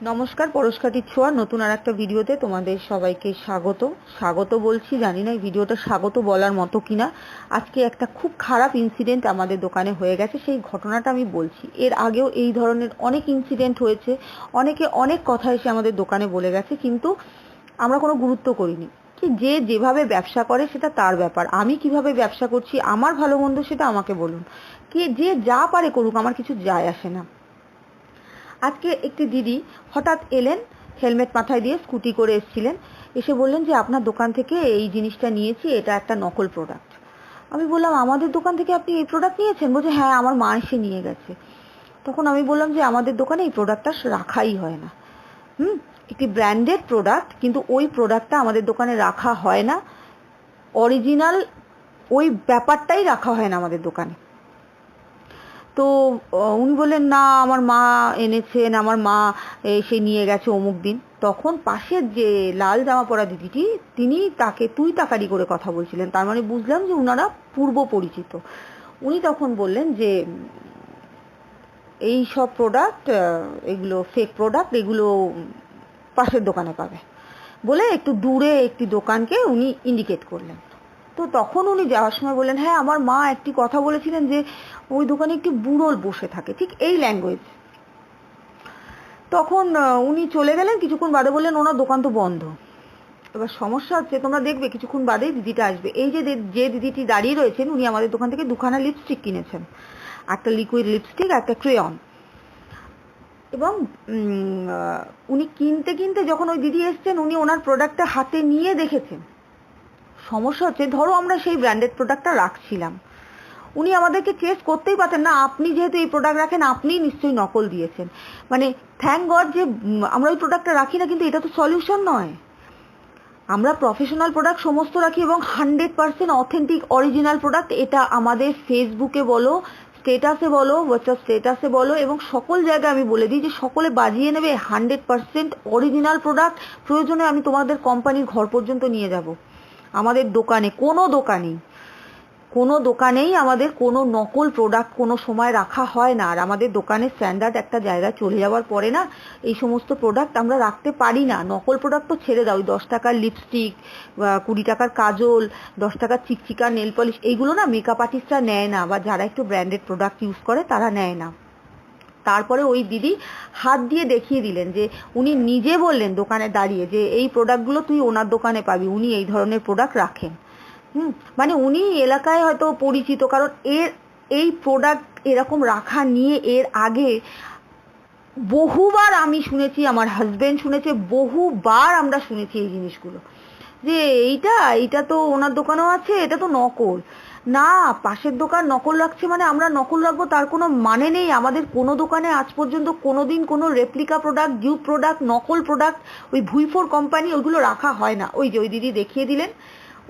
নমস্কার পরশকাঠির ছোঁয়া নতুন আর একটা ভিডিওতে তোমাদের সবাইকে স্বাগত স্বাগত বলছি, জানি না ভিডিওটা স্বাগত বলার মতো কিনা। আজকে একটা খুব খারাপ ইনসিডেন্ট আমাদের দোকানে হয়ে গেছে, সেই ঘটনাটা আমি বলছি। এর আগেও এই ধরনের অনেক ইনসিডেন্ট হয়েছে, অনেকে অনেক কথা এসে আমাদের দোকানে বলে গেছে, কিন্তু আমরা কোনো গুরুত্ব করিনি। কি যে যেভাবে ব্যবসা করে সেটা তার ব্যাপার। আমি কীভাবে ব্যবসা করছি, আমার ভালো মন্দ সেটা আমাকে বলুন। কি যে যা পারে করুক, আমার কিছু যায় আসে না। আজকে একটি দিদি হঠাৎ এলেন, হেলমেট মাথায় দিয়ে স্কুটি করে এসেছিলেন। এসে বললেন যে, আপনার দোকান থেকে এই জিনিসটা নিয়েছি, এটা একটা নকল প্রোডাক্ট আমি বললাম, আমাদের দোকান থেকে আপনি এই প্রোডাক্ট নিয়েছেন? বলছে হ্যাঁ আমার মা এসে নিয়ে গেছে। তখন আমি বললাম যে, আমাদের দোকানে এই প্রোডাক্টটা রাখাই হয় না। হুম, একটি ব্র্যান্ডেড প্রোডাক্ট কিন্তু ওই প্রোডাক্টটা আমাদের দোকানে রাখা হয় না। অরিজিনাল ওই ব্যাপারটাই রাখা হয় না আমাদের দোকানে। তো উনি বললেন, না, আমার মা এনেছেন, আমার মা এসে নিয়ে গেছে অমুক দিন। তখন পাশের যে লাল জামা পরা দিদিটি, তিনি তাকে তুই তাকারি করে কথা বলছিলেন। তার মানে বুঝলাম যে ওনারা পূর্ব পরিচিত। উনি তখন বললেন যে, এই সব প্রোডাক্ট এগুলো ফেক প্রোডাক্ট এগুলো পাশের দোকানে পাবে। বলে একটু দূরে একটি দোকানকে উনি ইন্ডিকেট করলেন। তো তখন উনি যাওয়ার সময় বললেন হ্যাঁ আমার মা একটি কথা বলেছিলেন যে ওই দোকানে একটি বুড়োল বসে থাকে। ঠিক এই ল্যাঙ্গুয়েজ তখন উনি চলে গেলেন, কিছুক্ষণ বাদে বললেন, ওনার দোকান তো বন্ধ। এবার সমস্যা হচ্ছে, তোমরা দেখবে, কিছুক্ষণ বাদেই দিদিটা আসবে। এই যে যে দিদিটি দাঁড়িয়ে রয়েছেন, উনি আমাদের দোকান থেকে দুখানা লিপস্টিক কিনেছেন। একটা লিকুইড লিপস্টিক একটা ক্রেয়ন এবং উনি কিনতে কিনতে যখন ওই দিদি এসছেন, উনি ওনার প্রোডাক্টটা হাতে নিয়ে দেখেছেন। সমস্যা হচ্ছে, ধরো আমরা সেই ব্র্যান্ডেড প্রোডাক্টটা রাখছিলাম। উনি আমাদেরকে চেস করতেই পারতেন না, আপনি যেহেতু এই প্রোডাক্ট রাখেন, আপনিই নিশ্চয়ই নকল দিয়েছেন। মানে থ্যাংক গড যে আমরা ওই প্রোডাক্টটা রাখি না, কিন্তু এটা তো সলিউশন নয়। আমরা প্রফেশনাল প্রোডাক্ট সমস্ত রাখি এবং hundred percent authentic original product এটা আমাদের ফেসবুকে বলো স্টেটাসে বলো হোয়াটসঅ্যাপ স্টেটাসে বলো, এবং সকল জায়গায় আমি বলে দিই যে, সকলে বাজিয়ে নেবে হান্ড্রেড পার্সেন্ট অরিজিনাল প্রোডাক্ট প্রয়োজনে আমি তোমাদের কোম্পানির ঘর পর্যন্ত নিয়ে যাব। আমাদের দোকানে, কোনো দোকানেই। কোনো দোকানেই আমাদের কোনো নকল প্রোডাক্ট কোনো সময় রাখা হয় না। আর আমাদের দোকানের স্ট্যান্ডার্ড একটা জায়গায় চলে যাওয়ার পরে না, এই সমস্ত প্রোডাক্ট আমরা রাখতে পারি না। নকল প্রোডাক্ট তো ছেড়ে দাও। ওই দশ টাকার লিপস্টিক কুড়ি টাকার কাজল, দশ টাকার চিকচিকা নেল পলিশ এইগুলো না মেকআপ আর্টিস্টরা নেয় না, বা যারা একটু ব্র্যান্ডেড প্রোডাক্ট ইউজ করে তারা নেয় না। তারপরে ওই দিদি হাত দিয়ে দেখিয়ে দিলেন যে উনি নিজে বললেন দোকানে দাঁড়িয়ে যে এই প্রোডাক্টগুলো তুই ওনার দোকানে পাবি, উনি এই ধরনের প্রোডাক্ট রাখেন। হুম? মানে উনি এলাকায় হয়তো পরিচিত, কারণ এর, এই প্রোডাক্ট এরকম রাখা নিয়ে এর আগে বহুবার আমি শুনেছি, আমার হাজবেন্ড শুনেছে, বহুবার আমরা শুনেছি এই জিনিসগুলো। যে এইটা এইটা তো ওনার দোকানেও আছে, এটা তো নকল। না, পাশের দোকান নকল রাখছে মানে আমরা নকল রাখব, তার কোনো মানে নেই। আমাদের কোনো দোকানে আজ পর্যন্ত কোনো দিন কোনো রেপ্লিকা প্রোডাক্ট ডিউ প্রোডাক্ট নকল প্রোডাক্ট ওই ভুইফোর কোম্পানি ওইগুলো রাখা হয় না। ওই যে ওই দিদি দেখিয়ে দিলেন।